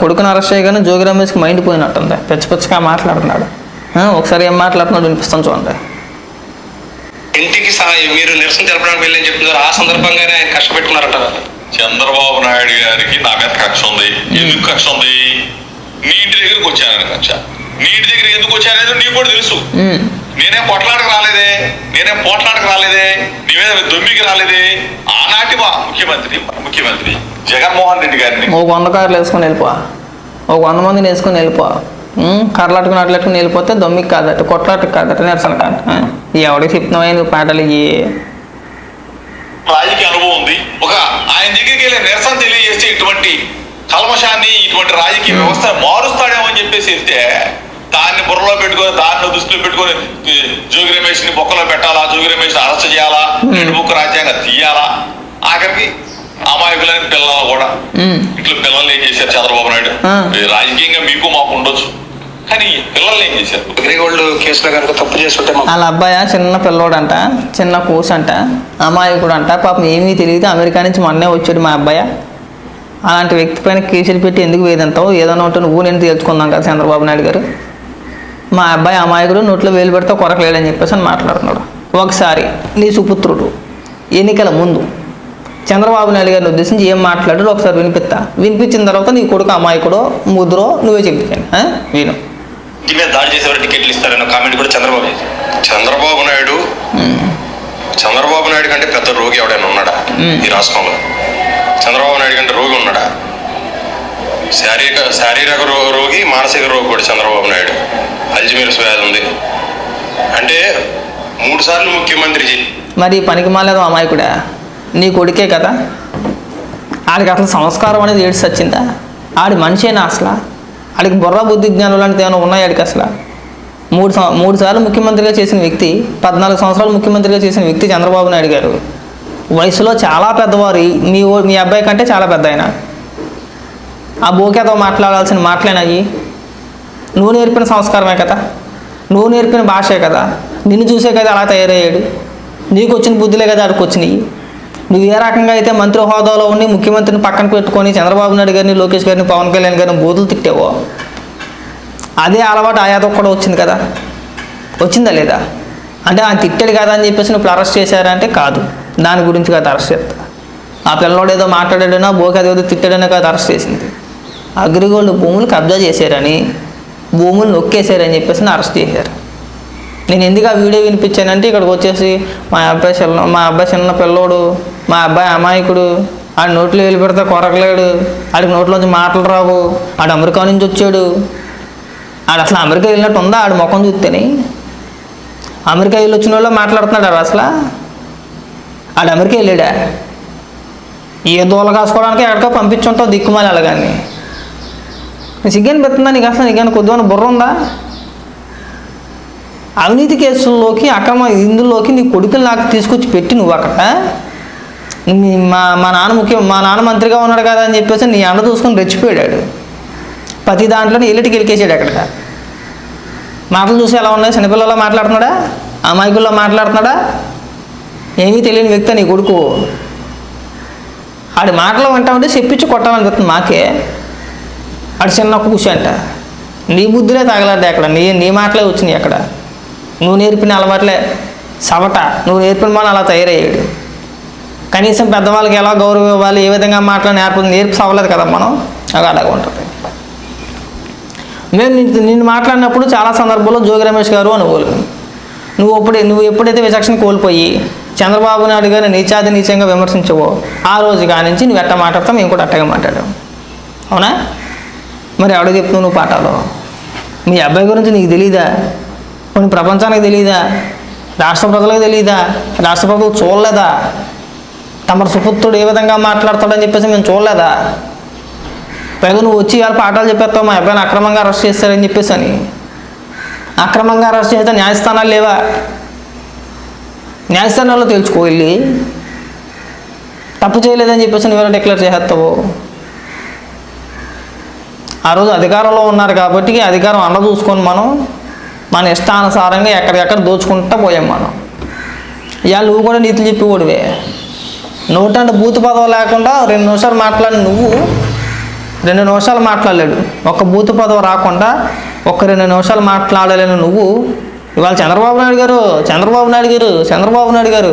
కొడుకుని అరెస్ట్ చేయగానే జోగి రమేష్కి మైండ్ పోయినట్టుంది. పిచ్చ పిచ్చగా మాట్లాడుతున్నాడు. ఆ, ఒకసారి ఏం మాట్లాడుతున్నాడు వినిపిస్తాను చూడండి. ఇంటికి మీరు నిరసన తెలపడానికి వెళ్ళని చెప్తున్నారు? ఆ సందర్భంగానే ఆయన కష్టపెట్టుకున్నారట చంద్రబాబు నాయుడు గారికి నా మీద కక్ష ఉంది. ఎందుకు కక్ష ఉంది? నీ ఇంటి దగ్గరికి వచ్చానని కక్ష. నీ ఇంటి దగ్గర ఎందుకు వచ్చానేది నీకు కూడా తెలుసు. నేనేం పొట్లాడకు రాలేదే నేనేం పోట్లాడకు రాలేదే నీ మీద దొమ్మికి రాలేదే. ఆనాటి మా ముఖ్యమంత్రి ముఖ్యమంత్రి జగన్మోహన్ రెడ్డి గారిని. ఒక వంద కార్లు వేసుకొని వెళ్ళిపో. ఒక వంద మందిని వేసుకొని వెళ్ళిపో. ఉమ్, కర్లాటుకుని అట్లట్టుకుని వెళ్ళిపోతే దొమ్మికి కాదట కొట్లాటకు కాదట నిరసన కాదు. ఎవడికి చెప్తున్నావు నువ్వు పాటలు ఇయ్యి రాజకీయ అనుభవం ఉంది. ఒక ఆయన దగ్గరికి వెళ్ళి నిరసన తెలియజేస్తే ఇటువంటి కల్మషాన్ని ఇటువంటి రాజకీయ వ్యవస్థ మారుస్తాడేమో అని చెప్పేసి వెళ్తే దాన్ని బుర్రలో పెట్టుకొని దాన్ని దృష్టిలో పెట్టుకొని జోగి రమేష్ని బొక్కలో పెట్టాలా జోగి రమేష్ అరెస్ట్ చేయాలా రెండు బుక్ రాజ్యాంగం తీయాలా? ఆఖరికి అమాయకులైన పిల్లలు కూడా ఇట్లా పిల్లల్ని ఏం చేశారు చంద్రబాబు నాయుడు? రాజకీయంగా మీకు మాకు ఉండొచ్చు. కానీ పిల్లల్ని ఏం చేశారు? అగ్రిగోల్డ్ కేసులో కనుక తప్పు చేస్తుంటే వాళ్ళ అబ్బాయి? చిన్న పిల్లోడంట చిన్న కూసంట అమాయకుడు అంట పాపం ఏమీ తెలియదు. అమెరికా నుంచి మొన్నే వచ్చాడు మా అబ్బాయి? అలాంటి వ్యక్తి పైన కేసులు పెట్టి ఎందుకు వేదంతావు ఏదైనా ఉంటే నువ్వు నేను తేల్చుకుందాం కదా చంద్రబాబు నాయుడు గారు. మా అబ్బాయి అమాయకుడు నోట్లో వేలు పెడితే కొరకలేడని చెప్పేసి అని మాట్లాడుతున్నాడు. ఒకసారి నీ సుపుత్రుడు ఎన్నికల ముందు చంద్రబాబు నాయుడు గారిని ఉద్దేశించి ఏం మాట్లాడాడు ఒకసారి వినిపిస్తా. వినిపించిన తర్వాత నీ కొడుకు అమాయకుడో ముద్రో నువ్వే చెప్తాను మీద దాడి చేసేవారు టికెట్లు ఇస్తారన్న కామెంట్ కూడా చంద్రబాబు. చంద్రబాబు నాయుడు చంద్రబాబు నాయుడు కంటే పెద్ద రోగి ఎవడైనా ఉన్నాడా. ఈ రాష్ట్రంలో? చంద్రబాబు నాయుడు కంటే రోగి ఉన్నాడా? శారీరక శారీరక రోగి మానసిక రోగి కూడా చంద్రబాబు నాయుడు. అల్జిమీర్స్ వ్యాధి ఉంది. అంటే మూడు సార్లు ముఖ్యమంత్రి మరి పనికి మాలేదు అమాయకుడా నీ కొడుకే కదా? ఆడికి అసలు సంస్కారం అనేది ఏడ్స్ వచ్చిందా? ఆడి మనిషేనా అసలు? ఆడికి బుర్ర బుద్ధి జ్ఞానం లాంటిది ఏమైనా ఉన్నాయి ఆడికి అసలు? మూడు సం- మూడు సార్లు ముఖ్యమంత్రిగా చేసిన వ్యక్తి పద్నాలుగు సంవత్సరాలు ముఖ్యమంత్రిగా చేసిన వ్యక్తి చంద్రబాబు నాయుడు గారు. వయసులో చాలా పెద్దవారు. మీ మీ అబ్బాయి కంటే చాలా పెద్ద ఆయన ఆ బోకేతో మాట్లాడాల్సిన మాటలేనాయి. నువ్వు నేర్పిన సంస్కారమే కదా. నువ్వు నేర్పిన భాషే కదా. నిన్ను చూసే కదా అలా తయారయ్యాడు. నీకు వచ్చిన బుద్ధులే కదా అడుగు వచ్చినాయి. నువ్వు ఏ రకంగా అయితే మంత్రి హోదాలో ఉండి ముఖ్యమంత్రిని పక్కన పెట్టుకొని చంద్రబాబు నాయుడు గారిని లోకేష్ గారిని పవన్ కళ్యాణ్ గారిని బూతులు తిట్టావో? అదే అలవాటు ఆయాతో కూడా వచ్చింది కదా. వచ్చిందా లేదా? అంటే ఆయన తిట్టాడు కదా అని చెప్పేసి నువ్వు అరెస్ట్ చేశారంటే కాదు. దాని గురించి కాదు అరెస్ట్ చేస్తా. ఆ పిల్లోడు ఏదో మాట్లాడాడనో బోకేదో అదేదో తిట్టాడనో కాదు అరెస్ట్ చేసింది. అగ్రిగోల్డ్ భూములు కబ్జా చేశారని భూములు నొక్కేశారని చెప్పేసి అరెస్ట్ చేశారు. నేను ఎందుకు ఆ వీడియో వినిపించానంటే ఇక్కడికి వచ్చేసి మా అబ్బాయి చిన్న మా అబ్బాయి చిన్న పిల్లోడు మా అబ్బాయి అమాయకుడు ఆడు నోట్లో వెళ్ళి పెడితే కొరకలేడు ఆడికి నోట్లోంచి మాటలు రావు ఆడు అమెరికా నుంచి వచ్చాడు. ఆడు అసలు అమెరికా వెళ్ళినట్టు ఉందా? ఆడు ముఖం చూస్తేనే. అమెరికా వెళ్ళి వచ్చిన వాళ్ళు మాట్లాడుతున్నాడు ఆడు అసలు? ఆడు అమెరికా వెళ్ళాడా? ఏ దూల కాసుకోవడానికి ఎక్కడికో పంపించుంటావు దిక్కుమాలి అలాగని సిగ్గని పెడుతుందా నీకు అసలు నీకైనా కొద్దిగా బుర్ర ఉందా అవినీతి కేసుల్లోకి అక్రమ ఇందులోకి నీ కొడుకులు నాకు తీసుకొచ్చి పెట్టి నువ్వు అక్కడ మా మా నాన్న ముఖ్యం మా నాన్న మంత్రిగా ఉన్నాడు కదా అని చెప్పేసి నీ అండ చూసుకొని రెచ్చిపోయాడు. ప్రతి దాంట్లోనే ఎల్లిటికి వెళ్ళికేసాడు అక్కడ. మాటలు చూసి ఎలా ఉన్నాయి? చిన్నపిల్లల్లో మాట్లాడుతున్నాడా? అమాయకుల్లో మాట్లాడుతున్నాడా? ఏమీ తెలియని వ్యక్తి నీ కొడుకు. ఆడి మాటలు వింటామంటే చెప్పించి కొట్టాలనిపిస్తుంది మాకే. అటు చిన్న కూసి అంట. నీ బుద్ధులే తగలడ్డా అక్కడ నీ నీ మాటలే వచ్చినాయి అక్కడ నువ్వు నేర్పిన అలవాట్లే సవట. నువ్వు నేర్పిన మనం అలా తయారయ్యాడు. కనీసం పెద్దవాళ్ళకి ఎలా గౌరవం ఇవ్వాలి ఏ విధంగా మాట్లాడి నేర్ప నేర్పు సవలేదు కదా మనం? అవి అలాగే ఉంటుంది. మేము నిన్ను మాట్లాడినప్పుడు చాలా సందర్భాల్లో జోగి రమేష్ గారు అనుకోలు నువ్వు ఎప్పుడు నువ్వు ఎప్పుడైతే విచక్షణ కోల్పోయి చంద్రబాబు నాయుడు గారిని నీచాది నీచంగా విమర్శించవో ఆ రోజు కానించి నువ్వు ఎట్ట మాట్లాడతావు మేము కూడా అట్టగా మాట్లాడాం. అవునా? మరి ఎవడో చెప్తున్నావు నువ్వు పాఠాలు? మీ అబ్బాయి గురించి నీకు తెలీదా? కొన్ని ప్రపంచానికి తెలీదా? రాష్ట్ర ప్రజలకు తెలీదా? రాష్ట్ర ప్రజలు చూడలేదా? తమ సుపుత్రుడు ఏ విధంగా మాట్లాడతాడని చెప్పేసి మేము చూడలేదా? పైగా నువ్వు వచ్చి ఇవాళ పాఠాలు చెప్పేస్తావు మా అబ్బాయిని అక్రమంగా అరెస్ట్ చేస్తారని చెప్పేసి అని. అక్రమంగా అరెస్ట్ చేస్తే న్యాయస్థానాలు లేవా? న్యాయస్థానాల్లో తెలుసుకో వెళ్ళి. తప్పు చేయలేదని చెప్పేసి నువ్వు డిక్లేర్ చేసేస్తావు? ఆ రోజు అధికారంలో ఉన్నారు కాబట్టి అధికారం అండ చూసుకొని మనం మన ఇష్టానుసారంగా ఎక్కడికెక్కడ దోచుకుంటా పోయాం మనం. ఇవాళ నువ్వు కూడా నీతులు చెప్పేవాడివే. నోటంటే బూతు పదవి లేకుండా రెండు నిమిషాలు మాట్లాడి నువ్వు రెండు నిమిషాలు మాట్లాడలేడు. ఒక్క బూతు పదవి రాకుండా ఒక రెండు నిమిషాలు మాట్లాడలేను నువ్వు. ఇవాళ చంద్రబాబు నాయుడు గారు చంద్రబాబు నాయుడు గారు చంద్రబాబు నాయుడు గారు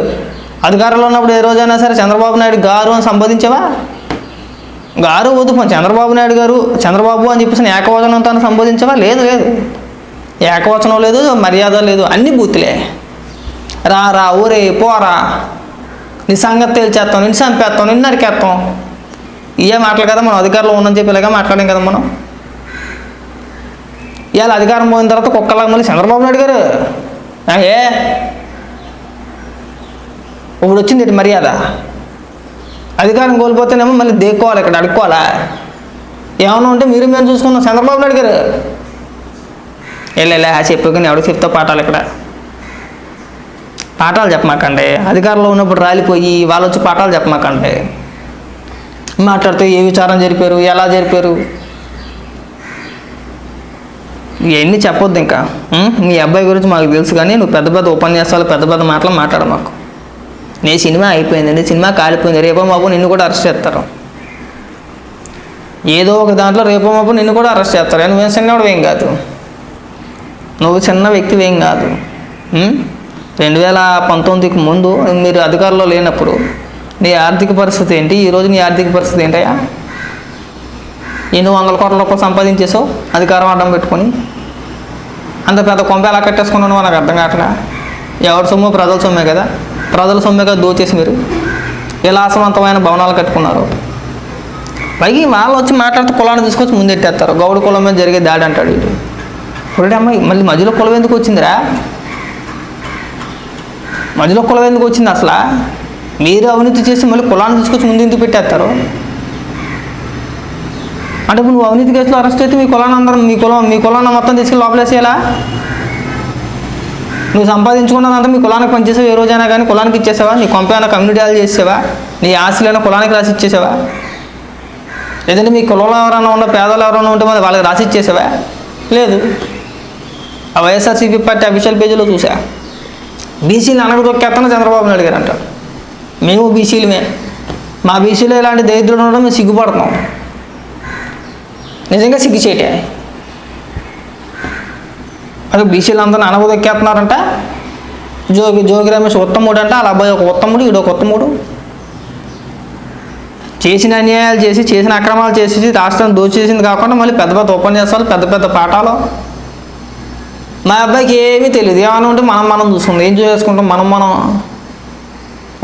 అధికారంలో ఉన్నప్పుడు ఏ రోజైనా సరే చంద్రబాబు నాయుడు గారు అని సంబోధించావా? గారు వద్దు పోనీ చంద్రబాబు నాయుడు గారు చంద్రబాబు అని చెప్పేసి ఏకవచనంతో సంబోధించవా? లేదు లేదు. ఏకవచనం లేదు మర్యాద లేదు అన్ని బూతులే. రా రా ఊరే పోరా. నీ సంగతి తేల్చేస్తాం నిన్ను చంపేస్తాం నిన్ను నరికేస్తాం ఇవే మాటలు కదా మనం అధికారంలో ఉందని చెప్పి ఇలాగా మాట్లాడాం కదా మనం. ఇవాళ అధికారం పోయిన తర్వాత కుక్కలాగా మళ్ళీ చంద్రబాబు నాయుడు గారు. ఏ? ఇప్పుడు వచ్చింది మర్యాద? అధికారం కోల్పోతేనేమో మళ్ళీ దేక్కోవాలి ఇక్కడ అడుక్కోవాలా? ఏమన్నా ఉంటే మీరు మేము చూసుకున్నాం చంద్రబాబు నాయుడు గారు. వెళ్ళలే కానీ ఎవడికి చెప్తా పాఠాలు ఇక్కడ. పాఠాలు చెప్పమాకండి. అధికారంలో ఉన్నప్పుడు రాలిపోయి వాళ్ళు వచ్చి పాఠాలు చెప్పమాకండి. మాట్లాడితే ఏ విచారం జరిపారు ఎలా జరిపారు? ఇవన్నీ చెప్పొద్దు ఇంకా. మీ అబ్బాయి గురించి మాకు తెలుసు కానీ నువ్వు పెద్ద పెద్ద ఉపన్యాసాలు పెద్ద పెద్ద మాటలు మాట్లాడ మాకు. నే సినిమా అయిపోయిందండి సినిమా కాలిపోయింది. రేపో మాపు నిన్ను కూడా అరెస్ట్ చేస్తారు. ఏదో ఒక దాంట్లో రేపో మాపు నిన్ను కూడా అరెస్ట్ చేస్తారు. నువ్వేం చిన్నవాడు ఏం కాదు. నువ్వు చిన్న వ్యక్తివి ఏం కాదు. రెండు వేల పంతొమ్మిదికి ముందు మీరు అధికారంలో లేనప్పుడు నీ ఆర్థిక పరిస్థితి ఏంటి? ఈరోజు నీ ఆర్థిక పరిస్థితి ఏంటయ్యా? ఎన్ని వందల కోట్ల రూపాయలు సంపాదించేసావు అధికారం అడ్డం పెట్టుకొని. అంత పెద్ద కొంప ఎలా కట్టేసుకున్నాను మనకు అర్థం కావట్లే. ఎవరి సొమ్ము ప్రజల సొమ్మే కదా. ప్రజల సొమ్మెగా దోచేసి మీరు విలాసవంతమైన భవనాలు కట్టుకున్నారు. పైకి వాళ్ళు వచ్చి మాట్లాడితే కులాన్ని తీసుకొచ్చి ముందెట్టేస్తారు గౌడు కులం మీద జరిగే దాడి అంటాడు వీడు. ఇప్పుడు అమ్మాయి మళ్ళీ మధ్యలో కులం ఎందుకు వచ్చిందిరా? మధ్యలో కులం ఎందుకు వచ్చింది అసలు? మీరు అవినీతి చేసి మళ్ళీ కులాన్ని తీసుకొచ్చి ముందు ఎందుకు పెట్టేస్తారు? అంటే ఇప్పుడు నువ్వు అవినీతి కేసులో అరెస్ట్ అయితే మీ కులాన్ని అందరం మీ కులం మీ కులాన్ని మొత్తం తీసుకెళ్ళి లోపలేసేయాలా? నువ్వు సంపాదించుకున్నదంతా మీ కులానికి పనిచేసావు? ఏ రోజైనా కానీ కులానికి ఇచ్చేసావా? నీ కొంపైనా కమ్యూనిటీ హాల్ చేసేవా? నీ ఆస్తులైనా కులానికి రాసి ఇచ్చేసావా లేదంటే మీ కులంలో ఎవరైనా ఉన్న పేదలు ఎవరైనా ఉంటే మరి వాళ్ళకి రాసి ఇచ్చేసావా లేదు. ఆ వైఎస్ఆర్సీపీ పార్టీ అఫీషియల్ పేజీలో చూసా. బీసీలు అనగదొక్కేస్తాను చంద్రబాబు నాయుడు గారు అంటారు మేము బీసీలమే. మా బీసీలో ఇలాంటి దరిద్రులు ఉండడం మేము సిగ్గుపడుతున్నాం. నిజంగా సిగ్గుచేటే అది బీసీలు అందరిని అనగదొక్కేస్తున్నారంట. జోగి జోగి రమేష్ ఉత్తముడు అంటే వాళ్ళ అబ్బాయి ఒక ఉత్తముడు ఈడు ఒక ఉత్తముడు. చేసిన అన్యాయాలు చేసి చేసిన అక్రమాలు చేసి రాష్ట్రం దోచేసింది కాకుండా మళ్ళీ పెద్ద పెద్ద ఉపన్యాసాలు పెద్ద పెద్ద పాఠాలు. మా అబ్బాయికి ఏమీ తెలియదు ఏమైనా ఉంటే మనం మనం చూసుకుందాం. ఏం చేసుకుంటాం? మనం మనం.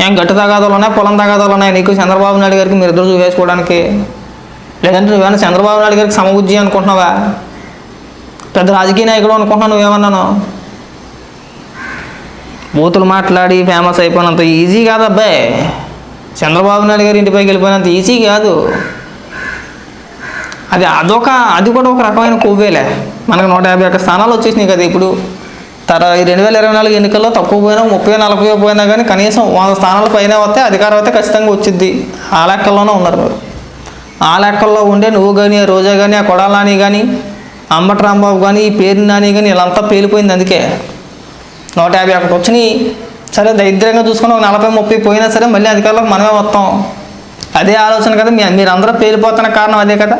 ఏం గట్టు తగాదాలు ఉన్నాయి? పొలం తగాదాలు ఉన్నాయి? నీకు చంద్రబాబు నాయుడు గారికి మీరు ఇద్దరు చూసేసుకోవడానికి లేదంటే నువ్వేమైనా చంద్రబాబు నాయుడు గారికి సమబుద్ధి అనుకుంటున్నావా? పెద్ద రాజకీయ నాయకుడు అనుకుంటున్నాను నువ్వేమన్నాను? బూతులు మాట్లాడి ఫేమస్ అయిపోయినంత ఈజీ కాదు అబ్బాయి. చంద్రబాబు నాయుడు గారి ఇంటిపైకి వెళ్ళిపోయినంత ఈజీ కాదు. అది అదొక అది కూడా ఒక రకమైన కొవ్వేలే. మనకు నూట యాభై ఒక్క స్థానాలు వచ్చేసినాయి కదా ఇప్పుడు. తర రెండు వేల ఇరవై నాలుగు ఎన్నికల్లో తక్కువ పోయినా ముప్పై నలభై పోయినా కానీ కనీసం వంద స్థానాల పైన వస్తే అధికారం అయితే ఖచ్చితంగా వచ్చింది ఆ లెక్కల్లోనే ఉన్నారు. మీరు ఆ లెక్కల్లో ఉండే నువ్వు కానీ ఆ రోజా కానీ ఆ కొడాలని కానీ అంబటి రాంబాబు కానీ ఈ పేరు నాని కానీ వీళ్ళంతా పేలిపోయింది అందుకే. నూట యాభై ఒకటి వచ్చినాయి సరే దరిద్రంగా చూసుకుని ఒక నలభై ముప్పై పోయినా సరే మళ్ళీ అధికారులకు మనమే వస్తాం. అదే ఆలోచన కదా మీ మీరందరూ పేలిపోతున్న కారణం అదే కదా?